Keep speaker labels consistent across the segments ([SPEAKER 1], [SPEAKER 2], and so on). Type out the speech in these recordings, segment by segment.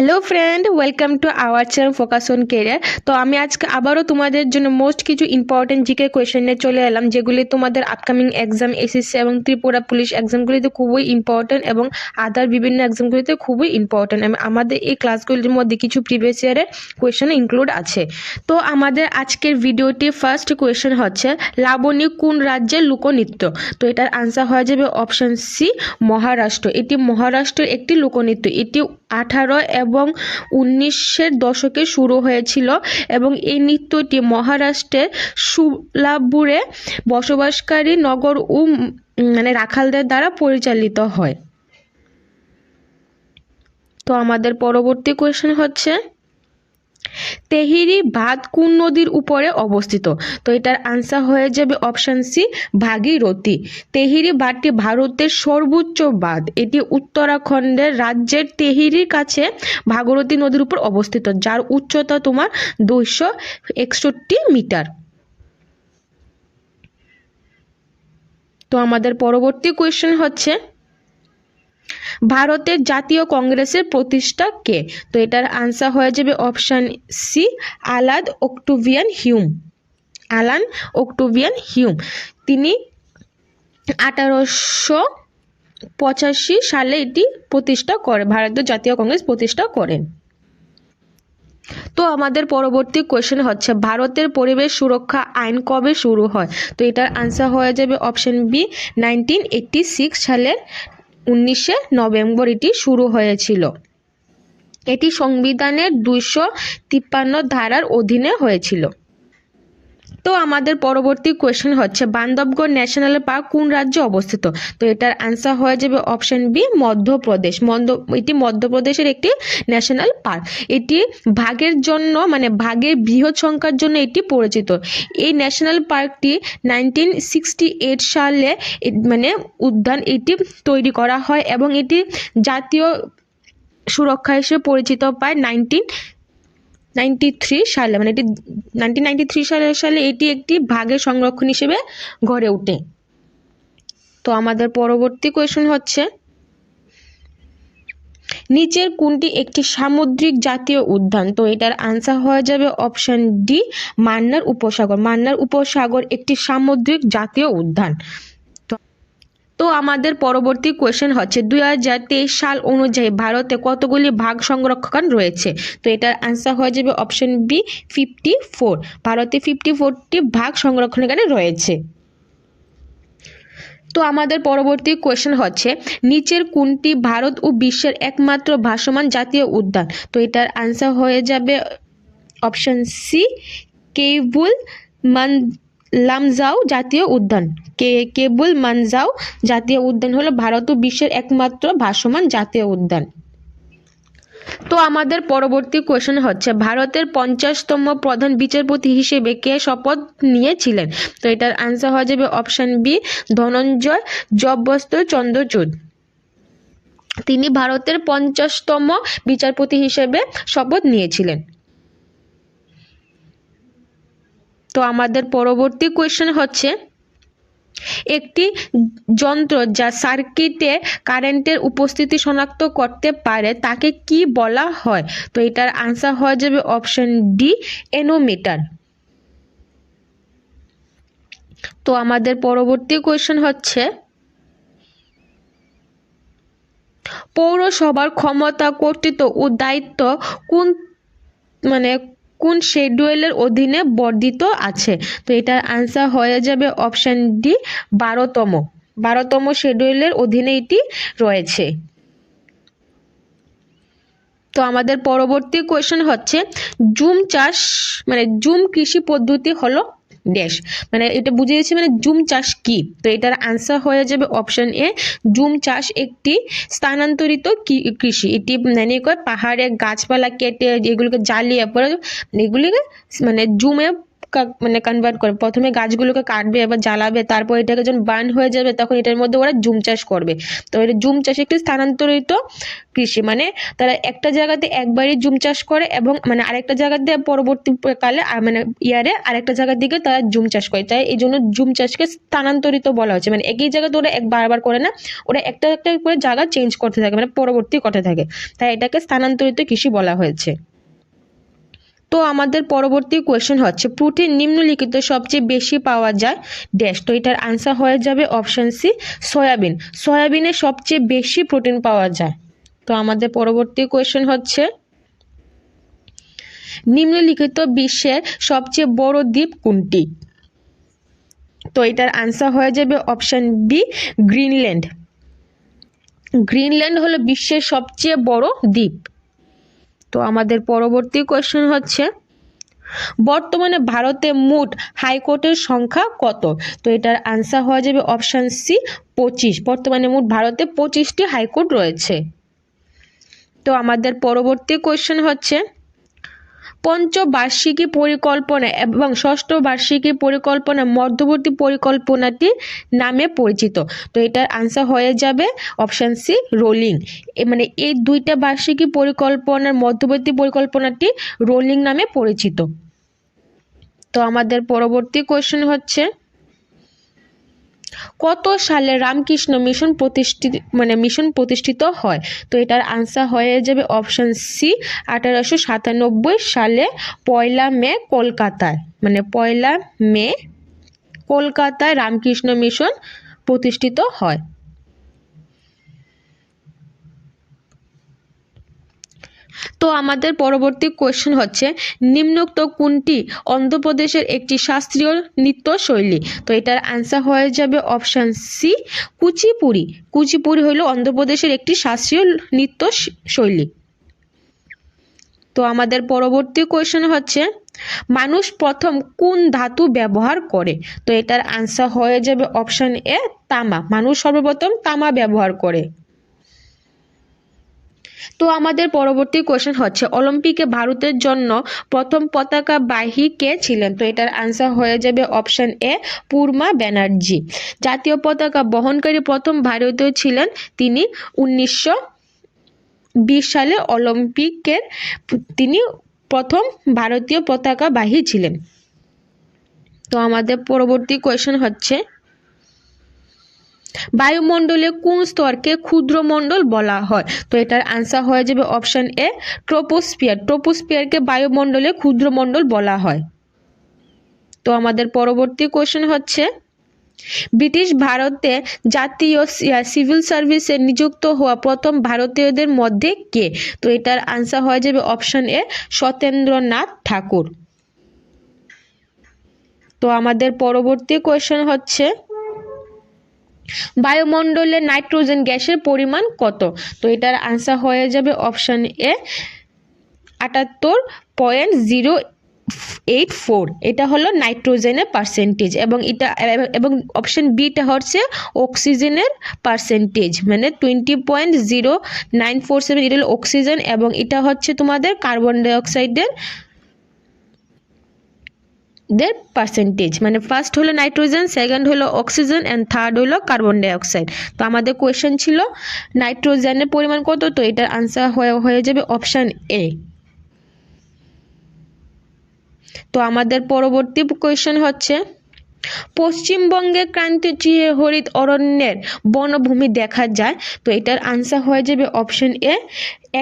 [SPEAKER 1] Hello friend welcome to our channel focus on career তো আমি আজকে আবারও তোমাদের জন্য মোস্ট কিছু ইম্পর্টেন্ট জিকে কোয়েশ্চেন নিয়ে চলে এলাম, যেগুলি তোমাদের আপকামিং এক্সাম এসএসসি এবং ত্রিপুরা পুলিশ এক্সামগুলিতে খুবই ইম্পর্টেন্ট এবং আদার বিভিন্ন এক্সামগুলিতে খুবই ইম্পর্টেন্ট আমাদের এই ক্লাসগুলির মধ্যে কিছু প্রিভিয়াস ইয়ারের কোয়েশ্চেন ইনক্লুড আছে। তো আমাদের আজকের ভিডিওটি ফার্স্ট কোয়েশ্চেন হচ্ছে, লাবণী কোন রাজ্যের লোকনৃত্য? তো এটার আনসার হয়ে যাবে অপশান সি মহারাষ্ট্র। এটি মহারাষ্ট্রের একটি লোকনৃত্য। এটি আঠারো এবং উনিশের দশকে শুরু হয়েছিল এবং এই নৃত্যটি মহারাষ্ট্রের সুলাপুরে বসবাসকারী নগর ও মানে রাখালদের দ্বারা পরিচালিত হয়। তো আমাদের পরবর্তী কোয়েশ্চেন হচ্ছে তেহিরি বাঁধ কোন নদীর উপরে অবস্থিত? তো এটার আনসার হয়ে যাবে অপশন সি ভাগীরথী তেহিরি বাঁধটি ভারতের সর্বোচ্চ বাঁধ। এটি উত্তরাখণ্ডের রাজ্যের তেহিরির কাছে ভাগীরথী নদীর উপর অবস্থিত, যার উচ্চতা তোমার দুইশো একষট্টি মিটার। তো আমাদের পরবর্তী কোয়েশ্চেন হচ্ছে ভারতের জাতীয় কংগ্রেসের প্রতিষ্ঠা কে? তো এটার আনসার হয়ে যাবে option C Alan Octavian Hume. Alan Octavian Hume. তিনি আঠারোশো পঁচাশি সালে এটি প্রতিষ্ঠা করে, ভারতীয় জাতীয় কংগ্রেস প্রতিষ্ঠা করেন। তো আমাদের পরবর্তী কোয়েশ্চেন হচ্ছে, ভারতের পরিবেশ সুরক্ষা আইন কবে শুরু হয়? তো এটার আনসার হয়ে যাবে অপশন বি নাইনটিন সালের উনিশে নভেম্বর এটি শুরু হয়েছিল। এটি সংবিধানের দুইশো তিপ্পান্ন ধারার অধীনে হয়েছিল। তো আমাদের পরবর্তী কোয়েশ্চেন হচ্ছে, বান্ধবগড় ন্যাশনাল পার্ক কোন রাজ্যে অবস্থিত? তো এটার আনসার হয়ে যাবে অপশন বি মধ্যপ্রদেশ। মধ্য, এটি মধ্যপ্রদেশের একটি ন্যাশনাল পার্ক এটি ভাগের জন্য মানে ভাগের বৃহৎ সংখ্যার জন্য এটি পরিচিত। এই ন্যাশনাল পার্কটি নাইনটিন সিক্সটি এইট সালে মানে উদ্যান এটি তৈরি করা হয় এবং এটি জাতীয় সুরক্ষা হিসেবে পরিচিত পায় নাইনটিন নাইনটি থ্রি সালে মানে এটি নাইনটিন নাইনটি থ্রি সালে সালে এটি একটি ভাগের সংরক্ষণ হিসেবে গড়ে ওঠে। তো আমাদের পরবর্তী কোয়েশন হচ্ছে, নিচের কোনটি একটি সামুদ্রিক জাতীয় উদ্যান? তো এটার আনসার হয়ে যাবে অপশন ডি মান্নার উপসাগর। মান্নার উপসাগর একটি সামুদ্রিক জাতীয় উদ্যান। তো আমাদের পরবর্তী কোয়েশ্চেন হচ্ছে, দুই হাজার তেইশ সাল অনুযায়ী ভারতে কতগুলি ভাগ সংরক্ষণ রয়েছে? তো এটার আনসার হয়ে যাবে অপশন বি ফিফটি ফোর ভারতে ফিফটি ফোরটি ভাগ সংরক্ষণ এখানে রয়েছে। তো আমাদের পরবর্তী কোয়েশ্চেন হচ্ছে, নিচের কোনটি ভারত ও বিশ্বের একমাত্র ভাসমান জাতীয় উদ্যান? তো এটার আনসার হয়ে যাবে অপশন সি কেবুল মান লামজাও জাতীয় উদ্যান। কে, কেবুল মানজাও জাতীয় উদ্যান হলো ভারত ও বিশ্বের একমাত্র ভাসমান জাতীয় উদ্যান। তো আমাদের পরবর্তী কোয়েশ্চেন হচ্ছে, ভারতের পঞ্চাশতম প্রধান বিচারপতি হিসেবে কে শপথ নিয়েছিলেন? তো এটার আনসার হয়ে যাবে অপশন বি ধনঞ্জয় জব্বস্ত চন্দ্রচূড়। তিনি ভারতের পঞ্চাশতম বিচারপতি হিসেবে শপথ নিয়েছিলেন। তো আমাদের পরবর্তী কোয়েশ্চেন হচ্ছে, একটি যন্ত্র যা সার্কিটে কারেন্টের উপস্থিতি শনাক্ত করতে পারে, তাকে কি বলা হয়? তো এটার আনসার হয়ে যাবে অপশন ডি এনোমিটার তো আমাদের পরবর্তী কোয়েশ্চেন হচ্ছে, পৌরসভার ক্ষমতা কর্তৃত্ব ও দায়িত্ব কোন মানে কোন শেডিউলের অধীনে বর্ধিত আছে? তো এটার আনসার হয়ে যাবে অপশান ডি বারোতম। বারোতম শেডিউলের অধীনে এটি রয়েছে। তো আমাদের পরবর্তী কোয়েশ্চেন হচ্ছে, জুম চাষ মানে জুম কৃষি পদ্ধতি হলো ড্যাশ মানে এটা বুঝে গেছি মানে জুম চাষ কি? তো এটার আনসার হয়ে যাবে অপশন এ জুম চাষ একটি স্থানান্তরিত কৃষি। এটি মানে পাহাড়ে গাছপালা কেটে এগুলোকে জ্বালিয়ে পরে এগুলিকে মানে জুমে মানে কনভার্ট করে। প্রথমে গাছগুলোকে কাটবে, এবার জ্বালাবে, তারপর এটাকে যখন বার্ন হয়ে যাবে, তখন এটার মধ্যে ওরা জুম চাষ করবে। তো এটা জুম চাষ একটি স্থানান্তরিত কৃষি মানে তারা একটা জায়গাতে একবারই জুম চাষ করে এবং মানে আরেকটা জায়গাতে পরবর্তীকালে মানে ইয়ারে আরেকটা জায়গার দিকে তারা জুম চাষ করে। তাই এই জন্য জুম চাষকে স্থানান্তরিত বলা হচ্ছে। মানে একই জায়গাতে ওরা এক, বারবার করে না, ওরা একটা একটা করে জায়গা চেঞ্জ করতে থাকে মানে পরবর্তী করতে থাকে। তাই এটাকে স্থানান্তরিত কৃষি বলা হয়েছে। তো আমাদের পরবর্তী কোয়েশ্চেন হচ্ছে, প্রোটিন নিম্নলিখিত সবচেয়ে বেশি পাওয়া যায় ড্যাশ। তো এটার আনসার হয়ে যাবে অপশন সি সয়াবিন। সয়াবিনে সবচেয়ে বেশি প্রোটিন পাওয়া যায়। তো আমাদের পরবর্তী কোয়েশ্চেন হচ্ছে, নিম্নলিখিত বিশ্বের সবচেয়ে বড় দ্বীপ কোনটি? তো এটার আনসার হয়ে যাবে অপশন বি গ্রিনল্যান্ড। গ্রিনল্যান্ড হলো বিশ্বের সবচেয়ে বড় দ্বীপ। তো আমাদের পরবর্তী কোয়েশ্চেন হচ্ছে, বর্তমানে ভারতে মোট হাইকোর্টের সংখ্যা কত? তো এটার আনসার হওয়া যাবে অপশান সি পঁচিশ। বর্তমানে মোট ভারতে পঁচিশটি হাইকোর্ট রয়েছে। তো আমাদের পরবর্তী কোয়েশ্চেন হচ্ছে পঞ্চবার্ষিকী পরিকল্পনা এবং ষষ্ঠ বার্ষিকী পরিকল্পনা মধ্যবর্তী পরিকল্পনাটি নামে পরিচিত। তো এটার আনসার হয়ে যাবে অপশান সি রোলিং মানে এই দুইটা বার্ষিকী পরিকল্পনার মধ্যবর্তী পরিকল্পনাটি রোলিং নামে পরিচিত। তো আমাদের পরবর্তী কোয়েশ্চেন হচ্ছে কত সালে রামকৃষ্ণ মিশন প্রতিষ্ঠিত মানে মিশন প্রতিষ্ঠিত হয়? তো এটার আনসার হয়ে যাবে অপশান সি আঠারোশো সাতানব্বই সালে পয়লা মে কলকাতায়। মানে পয়লা মে কলকাতায় রামকৃষ্ণ মিশন প্রতিষ্ঠিত হয়। তো আমাদের পরবর্তী কোয়েশ্চেন হচ্ছে, নিম্নোক্ত কোনটি অন্ধ্রপ্রদেশের একটি শাস্ত্রীয় নৃত্য শৈলী তো এটার আনসার হয়ে যাবে অপশান সি কুচিপুড়ি। কুচিপুড়ি হলো অন্ধ্রপ্রদেশের একটি শাস্ত্রীয় নৃত্য শৈলী তো আমাদের পরবর্তী কোয়েশ্চেন হচ্ছে, মানুষ প্রথম কোন ধাতু ব্যবহার করে? তো এটার আনসার হয়ে যাবে অপশান এ তামা। মানুষ সর্বপ্রথম তামা ব্যবহার করে। তো আমাদের পরবর্তী কোয়েশ্চেন হচ্ছে, অলিম্পিকে ভারতের জন্য প্রথম পতাকা বাহী কে ছিলেন? তো এটার আনসার হয়ে যাবে অপশন এ পূর্মা ব্যানার্জি। জাতীয় পতাকা বহনকারী প্রথম ভারতীয় ছিলেন তিনি উনিশশো বিশ সালে অলিম্পিকের তিনি প্রথম ভারতীয় পতাকা বাহী ছিলেন। তো আমাদের পরবর্তী কোয়েশ্চেন হচ্ছে বায়ুমণ্ডলে কোন স্তরকে ক্ষুদ্রমণ্ডল বলা হয়? তো এটার আনসার হয়ে যাবে অপশন এ ট্রোপোস্ফিয়ার ট্রোপোস্ফিয়ারকে বায়ুমণ্ডলে ক্ষুদ্রমণ্ডল বলা হয়। তো আমাদের পরবর্তী কোশ্চেন হচ্ছে, ব্রিটিশ ভারতে জাতীয় সিভিল সার্ভিসে নিযুক্ত হওয়া প্রথম ভারতীয়দের মধ্যে কে? তো এটার আনসার হয়ে যাবে অপশন এ সত্যেন্দ্রনাথ ঠাকুর। তো আমাদের পরবর্তী কোয়েশ্চেন হচ্ছে বায়ুমণ্ডলে নাইট্রোজেন গ্যাসের পরিমাণ কত? তো এটার আনসার হয়ে যাবে অপশান এ আটাত্তর পয়েন্ট জিরো এইট ফোর এটা হলো নাইট্রোজেনের পার্সেন্টেজ এবং এটা, এবং অপশন বিটা হচ্ছে অক্সিজেনের পার্সেন্টেজ মানে twenty point zero nine four seven এটা হলো অক্সিজেন এবং এটা হচ্ছে তোমাদের কার্বন ডাইঅক্সাইডের দের পার্সেন্টেজ মানে ফার্স্ট হলো নাইট্রোজেন সেকেন্ড হলো অক্সিজেন অ্যান্ড থার্ড হলো কার্বন ডাইঅক্সাইড তো আমাদের কোয়েশ্চেন ছিল নাইট্রোজেনের পরিমাণ কত? তো এটার আনসার হয়ে হয়ে যাবে অপশান এ তো আমাদের পরবর্তী কোয়েশ্চেন হচ্ছে পশ্চিমবঙ্গে ক্রান্তীয় হরিত অরণ্যের বনভূমি দেখা যায়। তো এটার আনসার হয়ে যাবে অপশন এ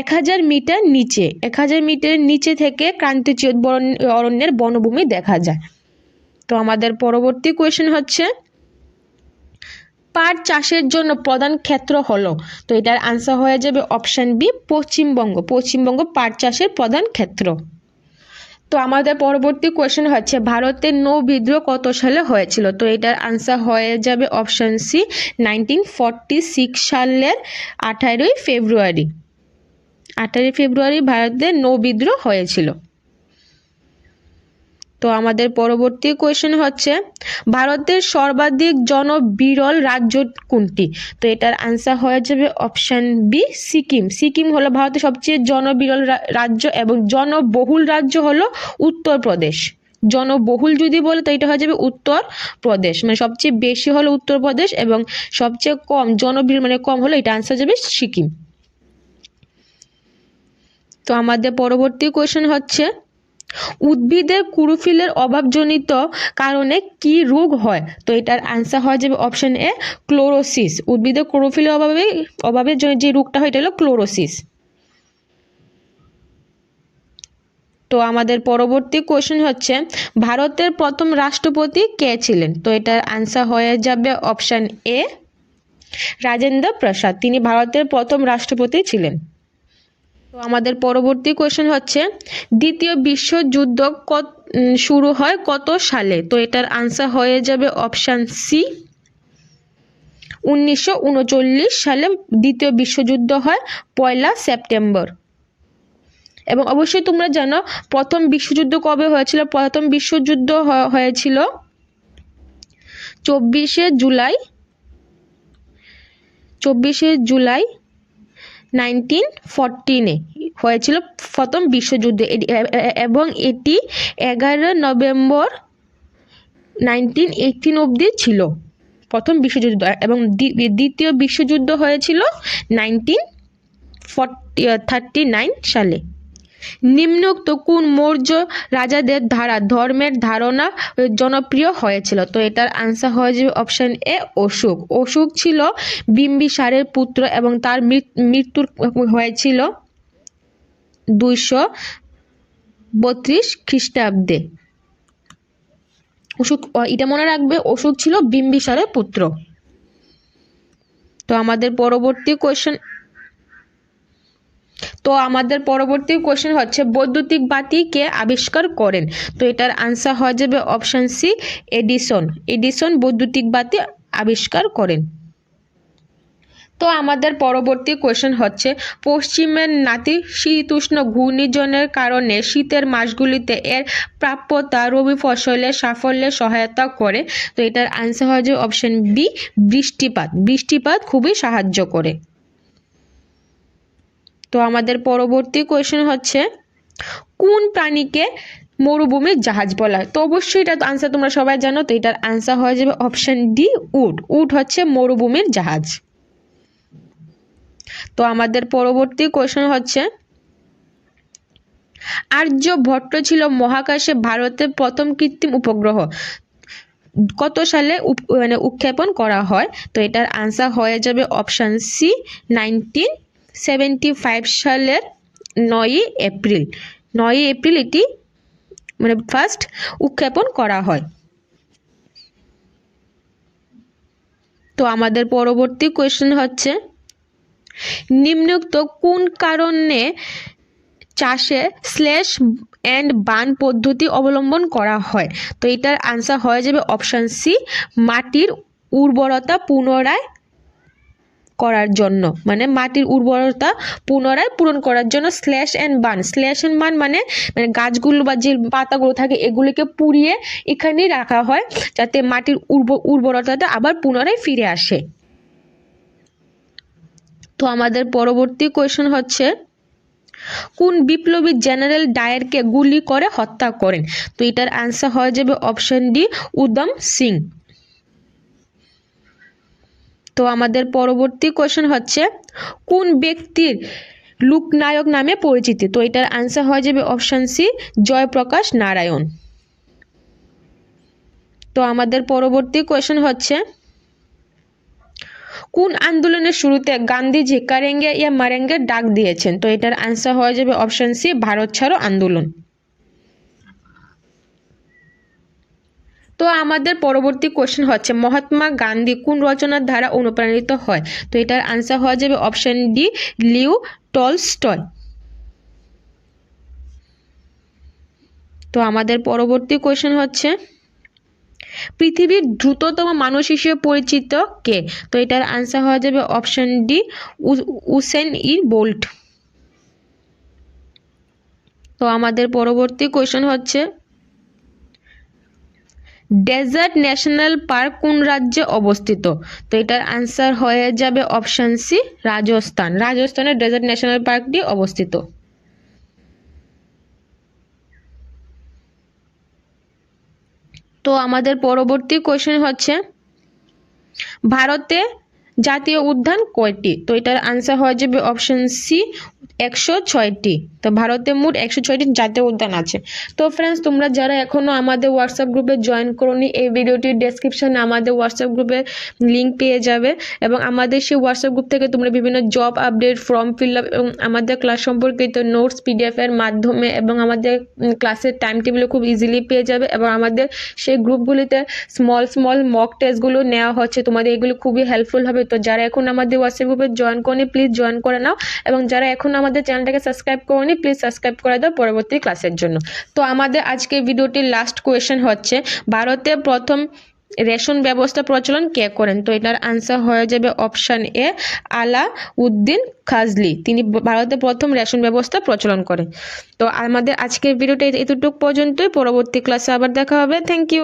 [SPEAKER 1] এক হাজার মিটার নিচে, এক হাজার মিটারের নিচে থেকে ক্রান্তীয় অরণ্যের বনভূমি দেখা যায়। তো আমাদের পরবর্তী কোয়েশ্চেন হচ্ছে, পাট চাষের জন্য প্রধান ক্ষেত্র হলো। তো এটার আনসার হয়ে যাবে অপশন বি পশ্চিমবঙ্গ পশ্চিমবঙ্গ পাট চাষের প্রধান ক্ষেত্র। তো আমাদের পরবর্তী কোয়েশ্চেন হচ্ছে, ভারতের নৌ বিদ্রোহ কত সালে হয়েছিল? তো এটার আনসার হয়ে যাবে অপশান সি নাইনটিন সালের আঠারোই ফেব্রুয়ারি। আঠারোই ফেব্রুয়ারি ভারতের নৌ বিদ্রোহ হয়েছিল। তো আমাদের পরবর্তী কোয়েশ্চেন হচ্ছে, ভারতের সর্বাধিক জনবিরল রাজ্য কোনটি? তো এটার আনসার হয়ে যাবে অপশান বি সিকিম। সিকিম হলো ভারতের সবচেয়ে জনবিরল রাজ্য এবং জনবহুল রাজ্য হলো উত্তরপ্রদেশ জনবহুল যদি বলে, তো এটা হয়ে যাবে উত্তর প্রদেশ। মানে সবচেয়ে বেশি হলো উত্তরপ্রদেশ এবং সবচেয়ে কম জনবহুল মানে কম হলো, এটা আনসার যাবে সিকিম। তো আমাদের পরবর্তী কোয়েশ্চেন হচ্ছে উদ্ভিদের ক্লোরোফিলের অভাবজনিত কারণে কি রোগ হয়? তো এটার আনসার হয়ে যাবে অপশন এ ক্লোরোসিস। উদ্ভিদের ক্লোরোফিলের অভাবে জন্য যে রোগটা হয়, এটা হলো ক্লোরোসিস। তো আমাদের পরবর্তী কোশ্চেন হচ্ছে, ভারতের প্রথম রাষ্ট্রপতি কে ছিলেন? তো এটার আনসার হয়ে যাবে অপশন এ রাজেন্দ্র প্রসাদ। তিনি ভারতের প্রথম রাষ্ট্রপতি ছিলেন। তো আমাদের পরবর্তী কোশ্চেন হচ্ছে, দ্বিতীয় বিশ্বযুদ্ধ কত শুরু হয় কত সালে? তো এটার আনসার হয়ে যাবে অপশান সি উনিশশো উনচল্লিশ সালে দ্বিতীয় বিশ্বযুদ্ধ হয় পয়লা সেপ্টেম্বর। এবং অবশ্যই তোমরা জানো, প্রথম বিশ্বযুদ্ধ কবে হয়েছিল? প্রথম বিশ্বযুদ্ধ হয়েছিল চব্বিশে জুলাই চব্বিশে জুলাই নাইনটিন ফোরটিনে হয়েছিল প্রথম বিশ্বযুদ্ধ। এবং এটি এগারো নভেম্বর নাইনটিন এইটিন অবধি ছিল প্রথম বিশ্বযুদ্ধ। এবং দ্বি- দ্বিতীয় বিশ্বযুদ্ধ হয়েছিল নাইনটিন ফর্টি থার্টি নাইন সালে। নিম্নোক্ত কোন মৌর্য রাজাদের দ্বারা ধর্মের ধারণা জনপ্রিয় হয়েছিল। তো এটার আনসার হয়ে যাবে অপশন এ অশোক। অশোক ছিল বিম্বিসারের পুত্র এবং তার মৃত্যুর হয়েছিল দুইশো বত্রিশ খ্রিস্টাব্দে। অশোক এটা মনে রাখবে, অশোক ছিল বিম্বিসারের পুত্র। তো আমাদের পরবর্তী কোয়েশ্চেন তো আমাদের পরবর্তী কোশ্চেন হচ্ছে, বৈদ্যুতিক বাতি কে আবিষ্কার করেন? তো এটার আনসার হয়ে যাবে অপশন সি এডিসন এডিসন বৈদ্যুতিক বাতি আবিষ্কার করেন। তো আমাদের পরবর্তী কোশ্চেন হচ্ছে, পশ্চিমের নাতি শীতউষ্ণ ঘূর্ণিঝড়ের কারণে শীতের মাসগুলিতে এর প্রাপ্যতা রবি ফসলের সাফল্যে সহায়তা করে। তো এটার আনসার হয়ে যাবে অপশন বি বৃষ্টিপাত। বৃষ্টিপাত খুবই সাহায্য করে। তো আমাদের পরবর্তী কোয়েশ্চেন হচ্ছে, কোন প্রাণীকে মরুভূমির জাহাজ বলা হয়? তো অবশ্যই এটা আনসার তোমরা সবাই জানো, তো এটার আনসার হয়ে যাবে অপশন ডি উট। উট হচ্ছে মরুভূমির জাহাজ। তো আমাদের পরবর্তী কোয়েশ্চেন হচ্ছে আর্যভট্ট ছিল মহাকাশে ভারতের প্রথম কৃত্রিম উপগ্রহ। কত সালে মানে উৎক্ষেপণ করা হয়? তো এটার আনসার হয়ে যাবে option C nineteen seventy five সালের নয়ই এপ্রিল। নয়ই এপ্রিল এটি মানে ফার্স্ট উৎক্ষেপণ করা হয়। তো আমাদের পরবর্তী কোয়েশ্চেন হচ্ছে, নিম্নোক্ত কোন কারণে চাষে স্ল্যাশ অ্যান্ড বান পদ্ধতি অবলম্বন করা হয়? তো এটার আনসার হয়ে যাবে অপশান সি মাটির উর্বরতা পুনরায় করার জন্য। মানে মাটির উর্বরতা পুনরায় পূরণ করার জন্য slash and burn slash and burn মানে মানে গাছগুলো বা যে পাতাগুলো থাকে, এগুলিকে পুড়িয়ে এখানেই রাখা হয়, যাতে মাটির উর্ব, উর্বরতাটা আবার পুনরায় ফিরে আসে। তো আমাদের পরবর্তী কোয়েশ্চেন হচ্ছে, কোন বিপ্লবী জেনারেল ডায়ারকে গুলি করে হত্যা করেন? তো এটার আনসার হয়ে যাবে অপশন ডি উদম সিং। তো আমাদের পরবর্তী কোয়েশ্চেন হচ্ছে, কোন ব্যক্তির লোকনায়ক নামে পরিচিত? তো এটার আনসার হয়ে যাবে অপশন সি জয়প্রকাশ নারায়ণ। তো আমাদের পরবর্তী কোয়েশ্চেন হচ্ছে, কোন আন্দোলনের শুরুতে গান্ধীজি কারেঙ্গে ইয়া মারেঙ্গে ডাক দিয়েছেন? তো এটার আনসার হয়ে যাবে অপশন সি ভারত ছাড়ো আন্দোলন। তো আমাদের পরবর্তী কোশ্চেন হচ্ছে, মহাত্মা গান্ধী কোন রচনার দ্বারা অনুপ্রাণিত হয়? তো এটার আনসার হওয়া যাবে অপশন ডি লিউ টলস্টয়। তো আমাদের পরবর্তী কোশ্চেন হচ্ছে, পৃথিবীর দ্রুততম মানুষ হিসেবে পরিচিত কে? তো এটার আনসার হওয়া যাবে অপশন ডি উসেন ই বোল্ট। তো আমাদের পরবর্তী কোয়েশ্চেন হচ্ছে ডেজার্ট ন্যাশনাল পার্ক কোন রাজ্যে অবস্থিত? তো এটার আনসার হয়ে যাবে অপশান সি, রাজস্থান। রাজস্থানের ডেজার্ট ন্যাশনাল পার্কটি অবস্থিত। তো আমাদের পরবর্তী কোয়েশ্চেন হচ্ছে, ভারতে জাতীয় উদ্যান কয়টি? তো এটার আনসার হয়ে যাবে অপশন সি একশো ছয়টি। তো ভারতে মোট একশো ছয়টি জাতীয় উদ্যান আছে। তো ফ্রেন্ডস তোমরা যারা এখনও আমাদের হোয়াটসঅ্যাপ গ্রুপে জয়েন করোনি, এই ভিডিওটির ডেসক্রিপশনে আমাদের হোয়াটসঅ্যাপ গ্রুপে লিঙ্ক পেয়ে যাবে এবং আমাদের সেই হোয়াটসঅ্যাপ গ্রুপ থেকে তোমরা বিভিন্ন job update form fill up এবং আমাদের ক্লাস সম্পর্কিত নোটস পিডিএফের মাধ্যমে এবং আমাদের ক্লাসের টাইম টেবিলও খুব ইজিলি পেয়ে যাবে এবং আমাদের সেই গ্রুপগুলিতে স্মল স্মল মক টেস্টগুলো নেওয়া হচ্ছে। তোমাদের এগুলো খুবই হেল্পফুল হবে। তো যারা এখন আমাদের হোয়াটসঅ্যাপ গ্রুপে জয়েন করনি প্লিজ জয়েন করে নাও। এবং যারা এখন আমাদের চ্যানেলটাকে সাবস্ক্রাইব করনি প্লিজ সাবস্ক্রাইব করে দাও পরবর্তী ক্লাসের জন্য। তো আমাদের আজকে ভিডিওটির লাস্ট কোয়েশ্চেন হচ্ছে, ভারতে প্রথম রেশন ব্যবস্থা প্রচলন কে করেন? তো এটার আনসার হয়ে যাবে অপশান এ আলা উদ্দিন খাজলি। তিনি ভারতে প্রথম রেশন ব্যবস্থা প্রচলন করেন। তো আমাদের আজকের ভিডিওটা এতটুকু পর্যন্তই। পরবর্তী ক্লাসে আবার দেখা হবে। Thank you